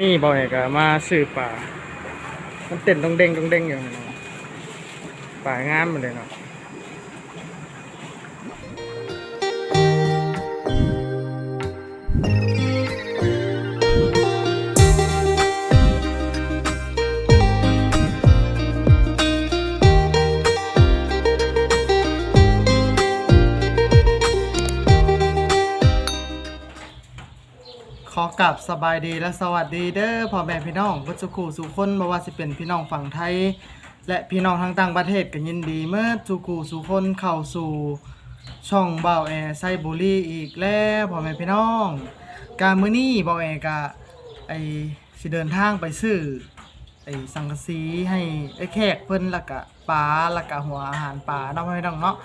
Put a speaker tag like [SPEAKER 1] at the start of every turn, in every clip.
[SPEAKER 1] นี่บ่อยก็มาซื้อป่า มันเต้นต้องเด้งต้องเด้งอยู่เนาะป่างามมาเลยเนาะ กลับสบายดีและสวัสดีเด้อพ่อแม่พี่น้องเพุทธคูสู่คนบ่ว่าสิเป็นพี่น้องฝั่งไทย และพี่น้องทางต่างประเทศก็ยินดีเมื่อสุคูสู่คนเข้าสู่ช่องเบาแอร์ไซบุรีอีกแล้วพ่อแม่พี่น้อง การมื้อนี้เบาแอร์ก็ไอสิเดินทางไปซื้อไอสังกะสีให้ไอ้แขกเพิ่นล้วก็ปลาล้วก็หัวอาหารปลาเนาะพ่อแม่พี่น้องเนาะ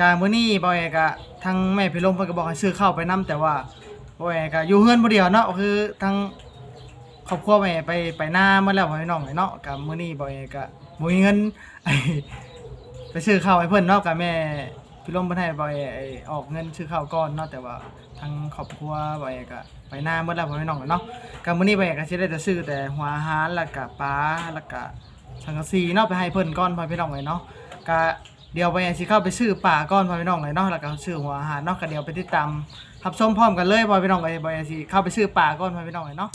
[SPEAKER 1] การมื้อนี้เบาแอร์ก็ทางแม่พี่ลมเพิ่นก็บอกให้ซื้อข้าวไปนํแต่ว่า โอ้ยก็อยู่เฮือนบ่เดียวเนาะคือทั้งครอบครัวแม่ไปไปหน้าเมื่อแล้วพ่อพี่น้องเนาะกับมื้อนี้บ่เอยก็บ่มีเงินไปซื้อข้าวให้เพิ่นเนาะกับแม่พี่ลมเพิ่นให้บ่เอยไอ้ออกเงินซื้อข้าวก่อนเนาะแต่ว่าทางครอบครัวบ่เอก็ไปหน้าเมื่อแล้วพ่อพี่น้องเนาะกับมื้อนี้บ่เอก็สิได้แต่ซื้อแต่หัวอาหารแล้วก็ปลาแล้วก็สังกะสีเนาะไปให้เพิ่นก่อนพ่อพี่น้องเลยเนาะก็ เดี๋ยวไปสิเข้าไปซื้อป่าก้อนพ่อพี่น้องเลยเนาะแล้วก็ซื้อหัวอาหารเนาะก็เดี๋ยวไปติดตามรับชมพร้อมกันเลยบอยพี่น้องไอ้บอยสิเข้าไปซื้อป่าก้อนบอยพี่น้องไอ้เนาะ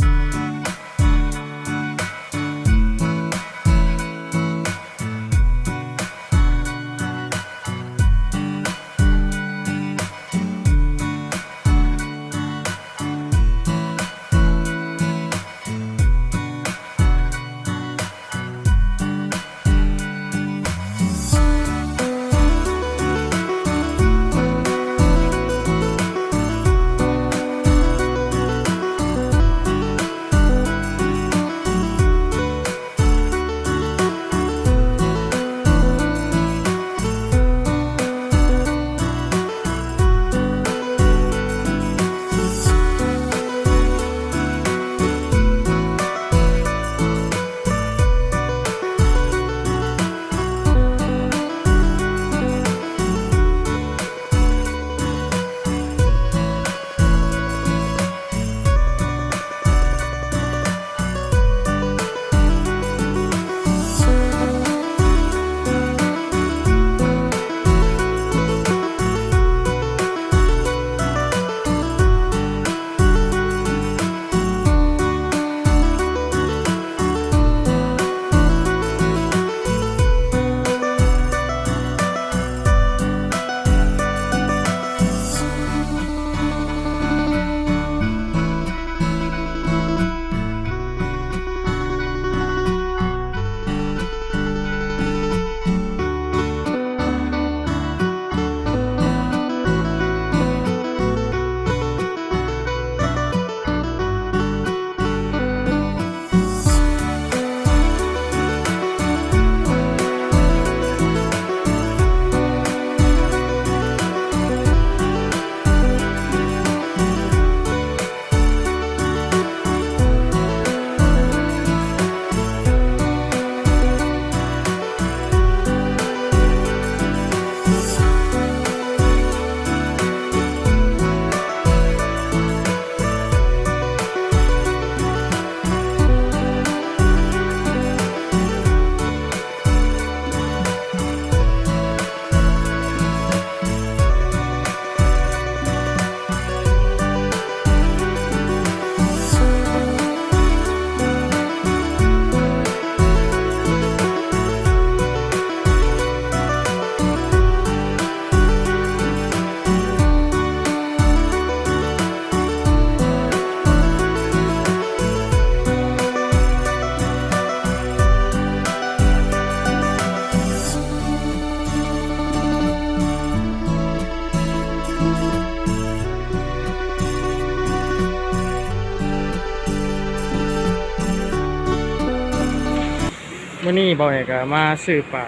[SPEAKER 1] มื้อนี้บอยก็มาซื้อปลา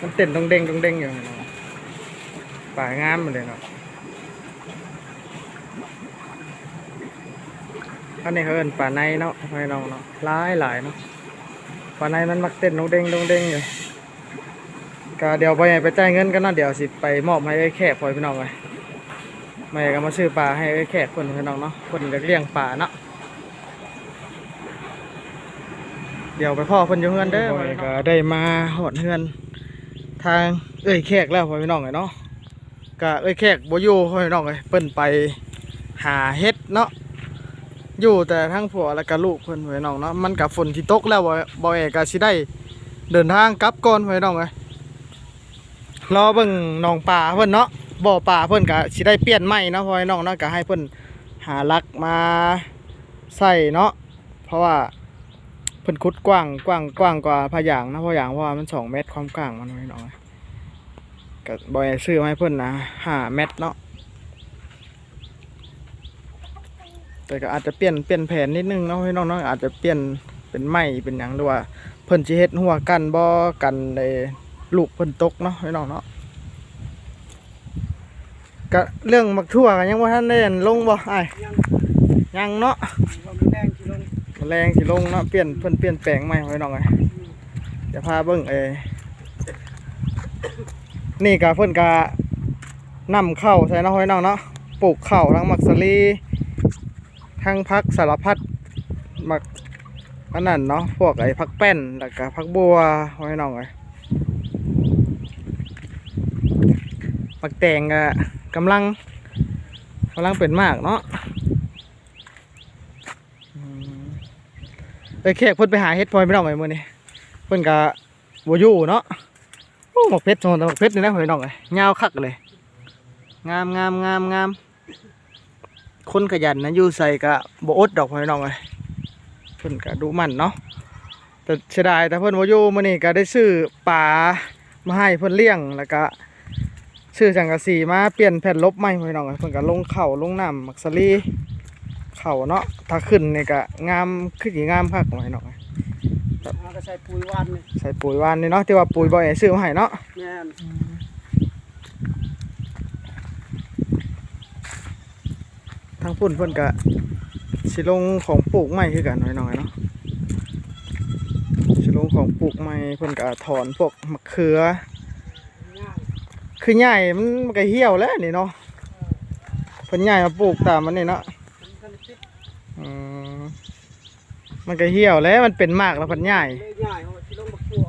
[SPEAKER 1] มันเต้นต้องเด้งต้องเด้งอยู่เนาะป่างามมาเลยเนาะอันนี้เขาเอินป่าในเนาะพ่อพี่น้องเนาะหลายหลายเนาะป่าในมันมักเต้นต้องเด้งต้องเด้งอยู่ก็เดี๋ยวไปไปจ่ายเงินกันนาะเดี๋ยวสิไปมอบให้ไอ้แขกพ่อพี่น้องเลยแม่ก็มาซื้อปลาให้ไอ้แขกคนพี่น้องเนาะคนเลี้ยงปลาเนาะ เดี๋ยวไปพ่อเพิ่นอยู่เฮือนเด้อพ่อแม่ก็ได้มาฮอดเฮือน ทางเอ้ยแขกแล้วพ่อพี่น้องเอ้ยเนาะก็เอ้ยแขกบ่อยู่พ่อพี่น้องเอ้ยเพิ่นไปหาเฮ็ดเนาะอยู่แต่ทั้งผัวแล้วก็ลูกเพิ่นพ่อพี่น้องเนาะมันก็ฝนที่ตกแล้วบ่บ่เอก็สิได้เดินทางกลับก่อนพ่อพี่น้องเอ้ยรอเบิ่งหนองป่าเพิ่นเนาะบ่อป่าเพิ่นก็สิได้เปลี่ยนใหม่เนาะพ่อพี่น้องเนาะก็ให้เพิ่นหาลักมาใส่เนาะเพราะว่า เพิ่นขุดกว้างกว้างกว้างกว่าพะยางนะพะยางเพราะว่ามันสองเมตรความกว้างมันพ่อพี่น้อยก็บ่ให้ซื้อมาให้เพิ่นนะห้าเมตรเนาะแต่ก็อาจจะเปลี่ยนเปลี่ยนแผนนิดนึงเนาะพี่น้องเนาะอาจจะเปลี่ยนเป็นไม้เป็นหยังด้วยว่าเพิ่นสิเฮ็ดหัวกันบ่กันในลูกเพิ่นตกเนาะพี่น้องเนาะก็เรื่องมักทั่วก็ยังบ่ทันได้อันลงบ่ไอ้ยังเนาะ
[SPEAKER 2] แร
[SPEAKER 1] งสิลงเนาะเปลี่ยนเพิ่นเปลี่ยนแปลงใหม่พี่น้องเอ้ยเดี๋ยวพาเบิ่งเอ้นี่ก็เพิ่นก็นํเข้าใส่เนาะพี่น้องเนาะปลูกเข้าทั้งมักสลีทั้งพักสารพัดมักอันนั้นเนาะพวกไอ้พักแป้นแล้วก็พักบัวไว้น้องไอ้มักแตงก็กำลังกำลังเป็นมากเนาะอืม ไปแขกเพิ่นไปหาเฮ็ดพลอยไม่น้องไอ้มื้อนี้เพิ่นก็บ่อยู่เนาะโอ้หมกเพชรโซนหมกเพชรนี่นะพี่น้องไอ้ยาวคักเลย งามงามงามงามคนขยันนะอยู่ใส่กะบ่อดดอกพี่น้องเอ้ยเพิ่นก็ดูมันเนาะแต่เสียดายแต่เพิ่นบ่อยู่มื้อนี้ก็ได้ซื้อปลามาให้เพิ่นเลี้ยงแล้วก็ซื้อสังกะสีมาเปลี่ยนแผ่นลบใหม่พี่น้องเอ้ยเพิ่นก็ลงเข่าลงน้ำมักสลี เข่าเนาะถ้าขึ้นนี่ก็งามคือสิงามคักพี่น้องเอ้ย
[SPEAKER 2] เอาก็ใส่ปุ๋ยหวันนี่
[SPEAKER 1] ใส่ปุ๋ยหวานนี่เนาะที่ว่าปุ๋ยบ่อยซื้อมาให้เนาะ
[SPEAKER 2] แม่น
[SPEAKER 1] ทางพุ่นเพิ่นก็สิลงของปลูกใหม่คือกันพี่น้องเอ้ยเนาะสิลงของปลูกใหม่เพิ่นก็ถอนพวกมะเขือ
[SPEAKER 2] ย่าง
[SPEAKER 1] คือใหญ่มันมันก็เหี่ยวแล้วนี่เนาะเพิ่นใหญ่มาปลูกตามมันนี่เนาะ
[SPEAKER 2] มันก็ติด
[SPEAKER 1] อืม มันก็เหี่ยวแล้วมันเป็นมากแล้วพันใหญ่
[SPEAKER 2] เลยง่ายเอาสิลงบักตัว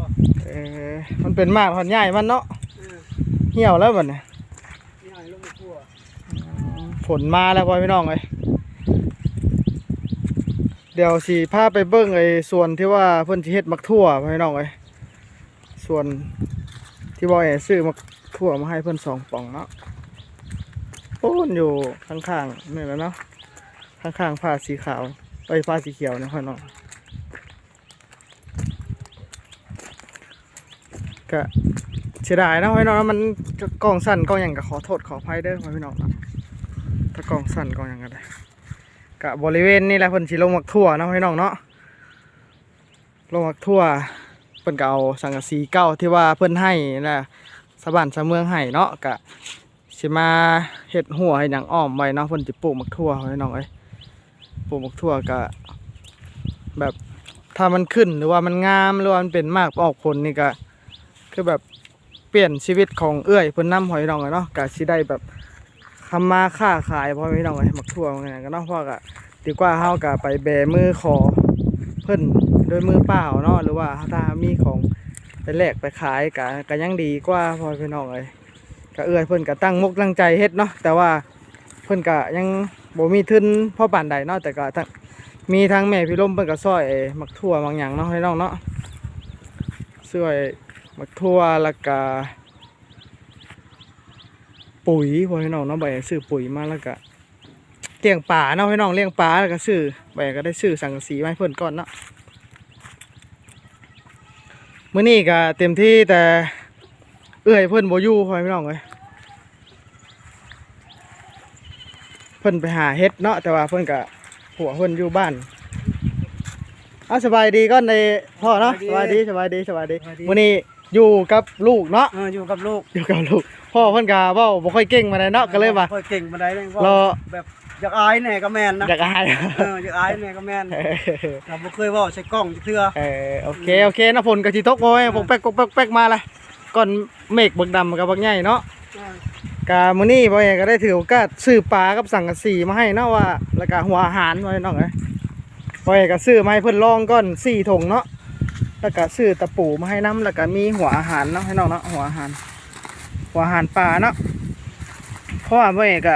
[SPEAKER 1] เออมันเป็นมากพันใหญ่มันเนาะ
[SPEAKER 2] เหี่
[SPEAKER 1] ยวแล้วบัดนี้
[SPEAKER 2] ง่ยลงบักตัว
[SPEAKER 1] ฝนมาแล้วพ่อพี่น้องเอ้ยเดี๋ยวสิพาไปเบิ่งไอ้ส่วนที่ว่าเพิ่นสิเฮ็ดมักทั่วพ่อพี่น้องเอ้ยส่วนที่บ่ให้ซื้อมักทั่วมาให้เพิ่นสองป่องเนาะโอ้นอยู่ข้างๆนี่แหละเนาะข้างๆผ้าสีขาว ไปผ้าสีเขียวนะพ่อน้องก็เสียดายนะพี่น้องมันกล้องสั่นกล้องหยังก็ขอโทษขออภัยเด้อพี่น้องนะถ้ากล้องสั่นกล้องหยังก็ได้กะบริเวณนี่แหละเพิ่นสิลงมักทั่วนะพี่น้องเนาะลงมักทั่วเพิ่นก็เอาสังกะสีเก่าที่ว่าเพิ่นให้นะสะบานสะเมืองให้เนาะกะสิมาเฮ็ดหัวให้หยังอ้อมไว้เนาะเพิ่นสิปลูกมักทั่วพี่น้องเอ้ย ปลูกมกทั่วก็แบบถ้ามันขึ้นหรือว่ามันงามหรือว่ามันเป็นมากออกผลนี่ก็คือแบบเปลี่ยนชีวิตของเอื้อยเพิ่นน้ำหอยน้องอะเนาะก็สิได้แบบทำมาค้าขายพ่อพี่น้องไอ้มักทั่วมันกันเนาะพราะก็ดีกว่าเฮาก็ไปแบมือขอเพิ่นโดยมือเปล่าเนาะหรือว่าถ้ามีของไปแลกไปขายก็ก็ยังดีกว่าพ่อพี่น้องเอ้ยก็เอื้อยเพิ่นก็ตั้งมุกตั้งใจเฮ็ดเนาะแต่ว่าเพิ่นก็ยัง บ่มีทุนพ่อปานใดเนาะแต่ก็ทั้งมีทางแม่พี่ลมเพิ่นก็ซอยมักทั่วบางอย่างเนาะให้น้องเนาะช่วยมักทั่วแล้วก็ปุ๋ยพอให้น้องเนาะใบซื้อปุ๋ยมาแล้วก็เลี้ยงป่าเนาะให้น้องเลี้ยงป่าแล้วก็ซื้อใบก็ได้ซื้อสังกะสีมาให้เพิ่นก่อนเนาะมื้อนี้ก็เต็มที่แต่เอื้อยเพิ่นบ่อยู่พอให้น้องเอ้ย เพิ่นไปหาเฮ็ดเนาะแต่ว่าเพิ่นก็หัวเพิ่นอยู่บ้านเอาสบายดีก่อนในพ่อเนาะสบายดีสบายดีสบายดีวันนี้อยู่กับลูกเนาะ
[SPEAKER 2] เอออยู่กับลูก
[SPEAKER 1] อยู่กับลูก พ่อเพิ่นก็เว้าบ่ค่อยเก่งมาได้เนาะก็เลยว่า
[SPEAKER 2] ค่อยเก่งมาได้เลย
[SPEAKER 1] รอ
[SPEAKER 2] แบบอยากอายแน่ก็แม่นนะ
[SPEAKER 1] อยากอาย
[SPEAKER 2] เอออยากอายแน่ก็แม่นเราบ่เคยเว้าใส่กล้องจักเทื่อ
[SPEAKER 1] เออโอเคโอเคนะฝนก็สิตกโอ้ยผมแป๊กแป๊กแป๊กมาละก่อนเมฆเบิกดำกับบักใหญ่เนาะ
[SPEAKER 2] เออ
[SPEAKER 1] กามื้อนี้พ่อเองก็ได้ถือโอกาสซื้อปลากับสังกะสีมาให้เนาะว่าแล้วก็หัวอาหารไว้น้องเอ้ยพ่อเองก็ซื้อมาให้เพิ่นลองก่อน4ถุงเนาะแล้วก็ซื้อตะปูมาให้น้ำแล้วก็มีหัวอาหารเนาะให้น้องเนาะหัวอาหาร หัวอาหารปลาเนาะเพราะว่าเมื่อก็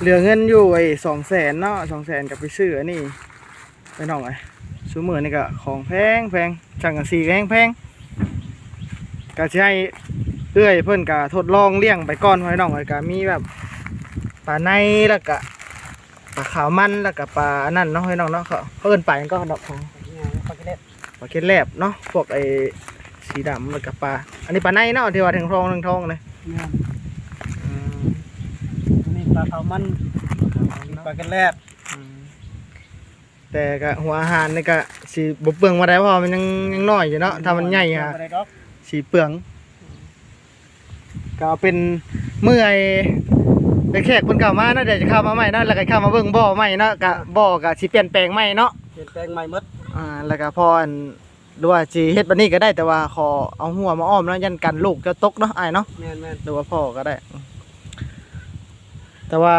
[SPEAKER 1] เหลือเงินอยู่ไอ้สองแสนเนาะสองแสนกับไปซื้ออันนี้ไปน้องไอ้ซื้อมือนี่ก็ของแพงแพงจังกันสีแพงแพงก็ให้ เอื้อยเพิ่อนก็ทดลองเลี้ยงไปก่อนไว้น้องไอ้ก็มีแบบปลาในแล้วก็ปลาขาวมันแล้วก็ปลาอันนั่นเนาะให้น้องเนาะเขาเขาเอิ้นปลาหยังก็ดอกของ
[SPEAKER 2] ปลาเกล็ด
[SPEAKER 1] ปลาเค็ดแลบเนาะพวกไอ้สีดำแล้วก็ปลาอันนี้ปลาในเนาะที่ว่าถึงทองถึงทองเลย
[SPEAKER 2] เนี่ยนี่ปลาขาวมันปลาเกล็ด
[SPEAKER 1] แต่ก็หัวอาหารนี่ก็สีบเปลืองมาได้เพราะมันยังยังน้อยอยู่เนาะถ้ามันใหญ่อะ
[SPEAKER 2] บ่ได้ดอก
[SPEAKER 1] สีเปลือง ก็เอาเป็นเมื่อยไปแขกเพิ่นเข้ามาเนาะเดี๋ยวจะเข้ามาใหม่เนาะแล้วก็เข้ามาเบิ่งบ่อใหม่เนาะก็บ่อก็สิเปลี่ยนแปลงใหม่เนาะ
[SPEAKER 2] เปลี่ยนแปลงใหม่หมด
[SPEAKER 1] อ่าแล้วก็พออันหรือว่าสิเฮ็ดบัดนี้ก็ได้แต่ว่าขอเอาหัวมาอ้อมแล้วยันกันลูกจะตกเนาะอ้ายเนาะ
[SPEAKER 2] แม่นแม่น
[SPEAKER 1] หรือว่าพ่อก็ได้ แต่ว่า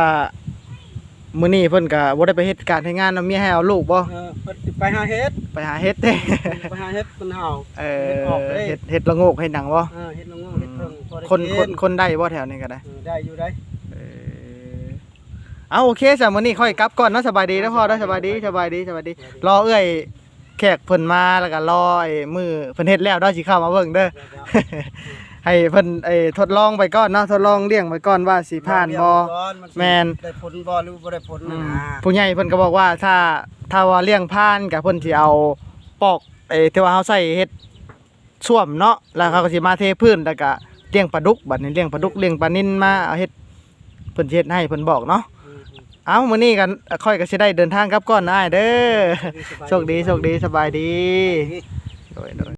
[SPEAKER 1] มื้อนี้เพิ่นก็บ่ได้ไปเฮ็ดการเฮ็ดงานเนาะเมียให้เอาลูกบ่
[SPEAKER 2] เออเพิ่นสิไปหาเฮ็ด
[SPEAKER 1] ไปหาเฮ็ดเด้
[SPEAKER 2] ไปหาเฮ็ดมันเห่า
[SPEAKER 1] เอ
[SPEAKER 2] เฮ็ดออกเด้
[SPEAKER 1] อเฮ็ดเฮ็ดละโงกเฮ็ดหนังบ่
[SPEAKER 2] เออเฮ็ดลงงเฮ็ดเพิ่งพอได้
[SPEAKER 1] คน
[SPEAKER 2] กิ
[SPEAKER 1] คนคนได้บ่แถวนี้ก็ได้
[SPEAKER 2] เออได้อยู่ได้
[SPEAKER 1] เออเอาโอเคจ้ะมื้อนี้ค่อยกลับก่อนเนาะสบายดีนะพ่อเนาะสบายดีสบายดีสบายดีรอเอื้อยแขกเพิ่นมาแล้วก็รอไอ้มือเพิ่นเฮ็ดแล้วเนาะสิเข้ามาเบิ่งเด้อ ให้เพิ่นไอ้ทดลองไปก่อนเนาะทดลองเลี้ยงไปก่อนว่าสิผ่านบ่ แม่น
[SPEAKER 2] ได้ผลบ่หรือบ่ได้ผล
[SPEAKER 1] อื
[SPEAKER 2] นะ
[SPEAKER 1] ม
[SPEAKER 2] นะ
[SPEAKER 1] ผู้ใหญ่เพิ่นก็บอกว่าถ้าถ้าว่าเลี้ยงผ่านก็เพิ่นสิเอาปอกไอ้ที่ว่าเฮาใส่เฮ็ดช่วมเนาะแล้วเขาก็สิมาเทพื้นแล้วก็เลี้ยงปลาดุกบัดนี้เลี้ยงปลาดุกเลี้ยงปลานิลมาเอาเฮ็ดเพิ่นสิเฮ็ดให้เพิ่นบอกเนาะ
[SPEAKER 2] อืม
[SPEAKER 1] เอามื้อนี้กันค่อยก็สิได้เดินทางกลับก่อนนะอ้ายเด้อ
[SPEAKER 2] อืม
[SPEAKER 1] โชคดีโชคดีสบายดี
[SPEAKER 2] ดี
[SPEAKER 1] โดยโดย